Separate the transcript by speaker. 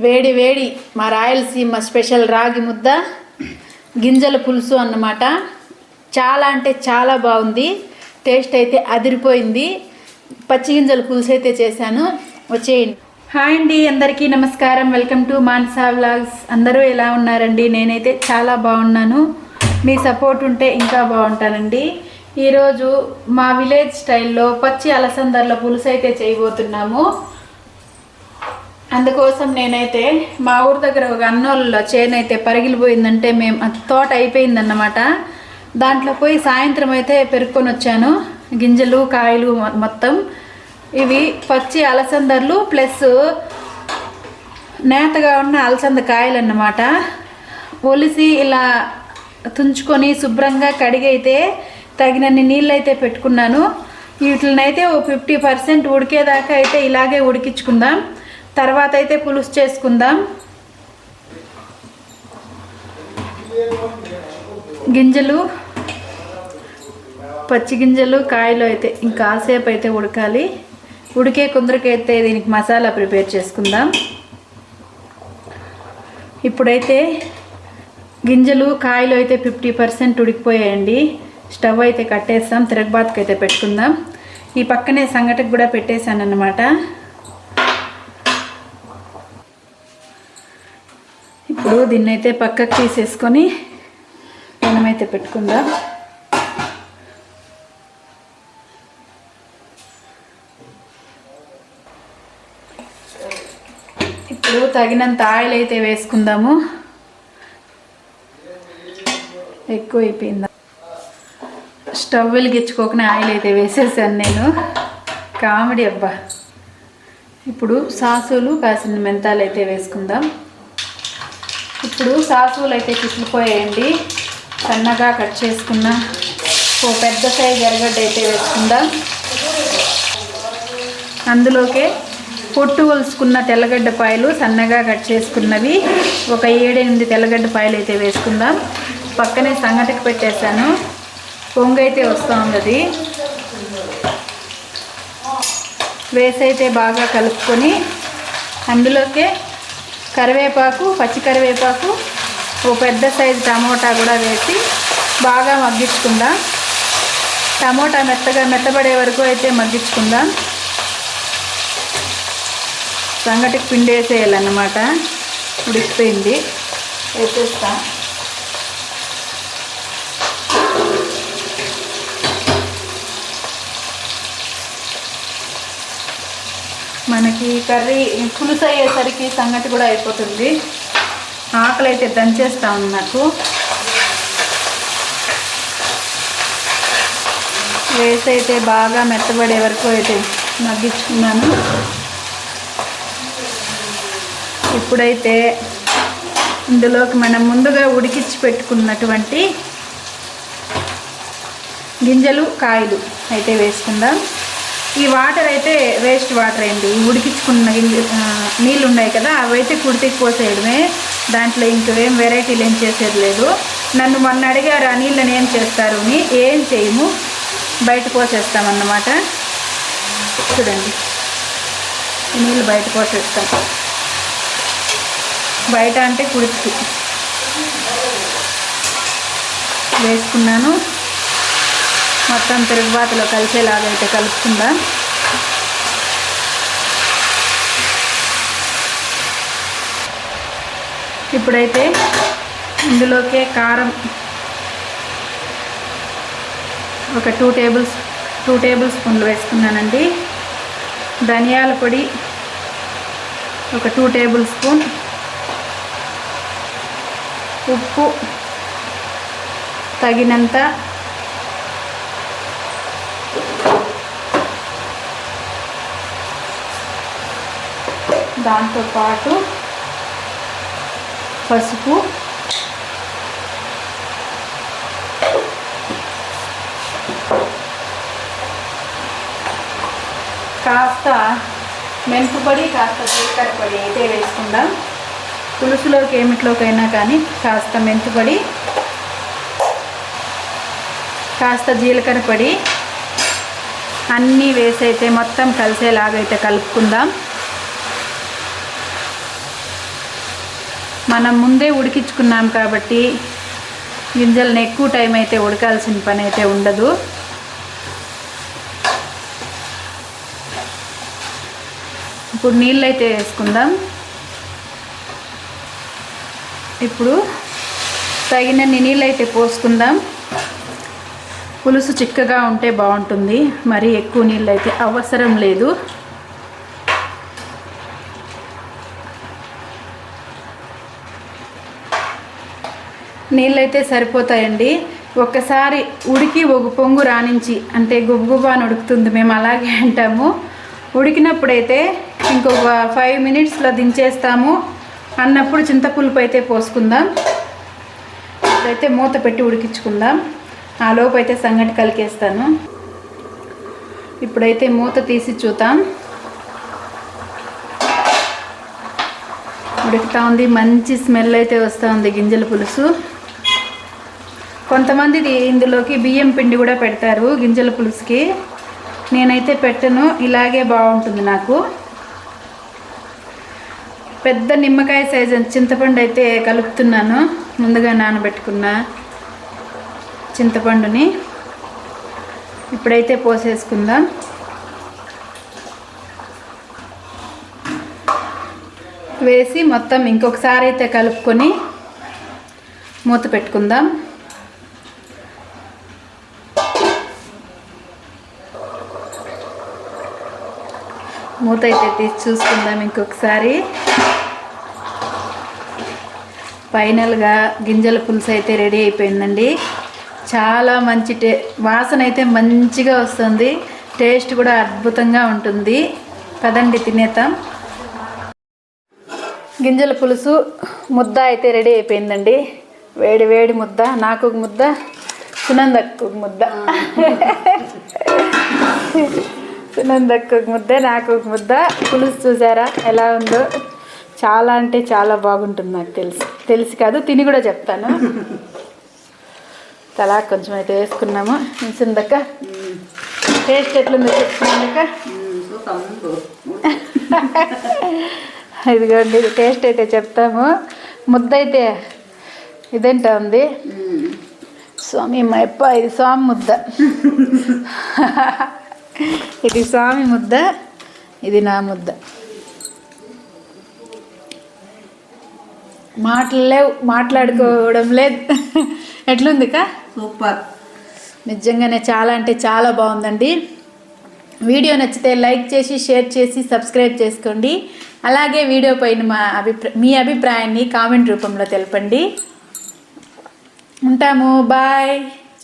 Speaker 1: వేడి వేడి మా రాయలసీమ స్పెషల్ రాగి ముద్ద గింజల పులుసు అన్నమాట. చాలా అంటే చాలా బాగుంది. టేస్ట్ అయితే అదిరిపోయింది. పచ్చి గింజల పులుసు అయితే చేశాను. వచ్చేయండి. హాయ్ అండి అందరికీ నమస్కారం. Welcome to Mansa vlogs. అందరూ ఎలా ఉన్నారండి? నేనైతే చాలా బాగున్నాను. మీ సపోర్ట్ ఉంటే ఇంకా బాగుంటానండి. ఈరోజు మా విలేజ్ స్టైల్లో పచ్చి అలసందర్ల పులుసు అయితే చేయబోతున్నాము. అందుకోసం నేనైతే మా ఊరి దగ్గర ఒక అన్నోళ్ళలో చేను అయితే పరిగిలిపోయిందంటే మేము తోట అయిపోయిందన్నమాట. దాంట్లో పోయి సాయంత్రం అయితే పెరుక్కొని వచ్చాను. గింజలు కాయలు మొత్తం. ఇవి పచ్చి అలసందర్లు ప్లస్ నేతగా ఉన్న అలసంద కాయలు అన్నమాట ఒలిసి ఇలా తుంచుకొని శుభ్రంగా కడిగైతే తగినన్ని నీళ్ళు అయితే పెట్టుకున్నాను. వీటినైతే ఓ ఫిఫ్టీ పర్సెంట్ ఉడికేదాకా అయితే ఇలాగే ఉడికించుకుందాం. తర్వాత అయితే పులుసు చేసుకుందాం. గింజలు పచ్చి గింజలు కాయలు అయితే ఇంకాసేపు అయితే ఉడకాలి. ఉడికే కొందరికైతే దీనికి మసాలా ప్రిపేర్ చేసుకుందాం. ఇప్పుడైతే గింజలు కాయలు అయితే ఫిఫ్టీ పర్సెంట్ ఉడికిపోయాయండి. స్టవ్ అయితే కట్టేస్తాం తిరగబాత్కి అయితే పెట్టుకుందాం. ఈ పక్కనే సంగటికి కూడా పెట్టేశాను అన్నమాట ఇప్పుడు దీన్నైతే పక్కకు తీసేసుకొని పెనమైతే పెట్టుకుందాం? ఇప్పుడు తగినంత ఆయిల్ అయితే వేసుకుందాము. ఎక్కువ అయిపోయిందా స్టవ్ వెలిగించుకోకనే ఆయిల్ అయితే వేసేసాను నేను. కామెడీ అబ్బా. ఇప్పుడు సాసులు కాసిన మెంతాలు అయితే వేసుకుందాం. ఇప్పుడు సాసువులు అయితే చిట్లిపోయాయండి సన్నగా కట్ చేసుకున్న ఓ పెద్ద సైజ్ ఎరగడ్డ అయితే వేసుకుందాం. అందులోకే పొట్టు వలుసుకున్న తెల్లగడ్డ పాయలు సన్నగా కట్ చేసుకున్నవి ఒక ఏడెనిమిది తెల్లగడ్డ పాయలు అయితే వేసుకుందాం. పక్కనే సంగటికి పెట్టేశాను. పొంగైతే అయితే వస్తూ ఉన్నది. వేసి అయితే బాగా కలుపుకొని అందులోకే కరివేపాకు పచ్చి కరివేపాకు ఓ పెద్ద సైజు టమోటా కూడా వేసి బాగా మగ్గించుకుందాం. టమోటా మెత్తగా మెత్తబడే వరకు అయితే మగ్గించుకుందాం. సంగటికి పిండి వేసేయాలన్నమాట ఉడికిపోయింది. వేసేస్తాను మనకి కర్రీ పులుసు అయ్యేసరికి సంగటి కూడా అయిపోతుంది. ఆకలి అయితే దంచేస్తా ఉంది నాకు. వేసి అయితే బాగా మెత్తబడే వరకు అయితే మగ్గించుకున్నాను. ఇప్పుడైతే ఇందులోకి మనం ముందుగా ఉడికించి పెట్టుకున్నటువంటి గింజలు కాయలు అయితే వేసుకుందాం. ఈ వాటర్ అయితే వేస్ట్ వాటర్ అండి. ఉడికించుకున్న నీళ్ళు ఉన్నాయి కదా అవి అయితే కుడితికి పోసేయడమే. దాంట్లో ఇంకేం వెరైటీలు ఏం చేసేది లేదు. నన్ను మొన్న అడిగారు ఆ నీళ్ళని ఏం చేస్తారు? అని ఏం చేయము. బయట పోసేస్తామన్నమాట చూడండి. నీళ్ళు బయట పోసేస్తాం. బయట అంటే కుడికి వేసుకున్నాను. మొత్తం తిరుగుబాటులో కలిసేలాగా అయితే కలుపుకుందాం. ఇప్పుడైతే ఇందులోకే కారం ఒక టూ టేబుల్స్ టూ టేబుల్ స్పూన్లు వేసుకున్నానండి. ధనియాల పొడి ఒక టూ టేబుల్ స్పూన్. ఉప్పు తగినంత దాంతోపాటు పసుపు. కాస్త మెంతు పొడి కాస్త జీలకర్ర పొడి అయితే వేసుకుందాం. పులుసులోకి ఏమిట్లోకైనా కానీ కాస్త మెంతు పొడి కాస్త జీలకర్ర పొడి అన్నీ వేసైతే అయితే మొత్తం కలిసేలాగైతే కలుపుకుందాం. మనం ముందే ఉడికించుకున్నాం కాబట్టి గింజలను ఎక్కువ టైం అయితే ఉడకాల్సిన పని అయితే ఉండదు. ఇప్పుడు నీళ్ళు అయితే వేసుకుందాం. ఇప్పుడు తగినన్ని నీళ్ళు అయితే పోసుకుందాం. పులుసు చిక్కగా ఉంటే బాగుంటుంది. మరి ఎక్కువ నీళ్ళు అయితే అవసరం లేదు. నీళ్ళైతే సరిపోతాయండి. ఒక్కసారి ఉడికి ఒక పొంగు రాణించి అంటే గుబగుబా అని ఉడుకుతుంది మేము అలాగే అంటాము. ఉడికినప్పుడైతే ఇంకొక ఫైవ్ మినిట్స్లో దించేస్తాము. అన్నప్పుడు చింతపులుపు అయితే పోసుకుందాం. ఇప్పుడైతే మూత పెట్టి ఉడికించుకుందాం. ఆ లోపు అయితే సంగటి కలికేస్తాను. ఇప్పుడైతే మూత తీసి చూద్దాం. ఉడుకుతా ఉంది మంచి స్మెల్ అయితే వస్తూ ఉంది గింజల పులుసు. కొంతమంది ఇందులోకి బియ్యం పిండి కూడా పెడతారు గింజల పులుసుకి. నేనైతే పెట్టను ఇలాగే బాగుంటుంది నాకు. పెద్ద నిమ్మకాయ సైజు చింతపండు అయితే కలుపుతున్నాను ముందుగా నానబెట్టుకున్న చింతపండుని. ఇప్పుడైతే పోసేసుకుందాం. వేసి మొత్తం ఇంకొకసారి అయితే కలుపుకొని మూత పెట్టుకుందాం. మూత అయితే తీసి చూసుకుందాం ఇంకొకసారి. ఫైనల్గా గింజల పులుసు అయితే రెడీ అయిపోయిందండి. చాలా మంచి టే వాసన అయితే మంచిగా వస్తుంది. టేస్ట్ కూడా అద్భుతంగా ఉంటుంది. పదండి తినేద్దాం. గింజల పులుసు ముద్ద అయితే రెడీ అయిపోయిందండి. వేడి వేడి ముద్ద నాకు ముద్ద సునందకు ముద్ద. సునందకు ఒక ముద్ద నాకు ఒక ముద్ద. పులుసు చూసారా? ఎలా ఉందో? చాలా అంటే చాలా బాగుంటుంది నాకు తెలిసి. తెలిసి కాదు తిని కూడా చెప్తాను. తలా కొంచెం అయితే వేసుకున్నాము. సుందక్క టేస్ట్ ఎట్లుందో చెప్తున్నాక ఇదిగోండి ఇది టేస్ట్ అయితే చెప్తాము. ముద్ద అయితే ఇదేంట ఉంది. స్వామి మా అప్ప ఇది స్వామి ముద్ద. ఇది స్వామి ముద్ద ఇది నా ముద్ద. మాటలు లేవు మాట్లాడుకోవడం లేదు. ఎట్లుంది కా
Speaker 2: సూపర్.
Speaker 1: నిజంగానే చాలా అంటే చాలా బాగుందండి. వీడియో నచ్చితే లైక్ చేసి షేర్ చేసి సబ్స్క్రైబ్ చేసుకోండి. అలాగే వీడియో పైన మా అభిప్రాయ మీ అభిప్రాయాన్ని కామెంట్ రూపంలో తెలపండి. ఉంటాము బాయ్.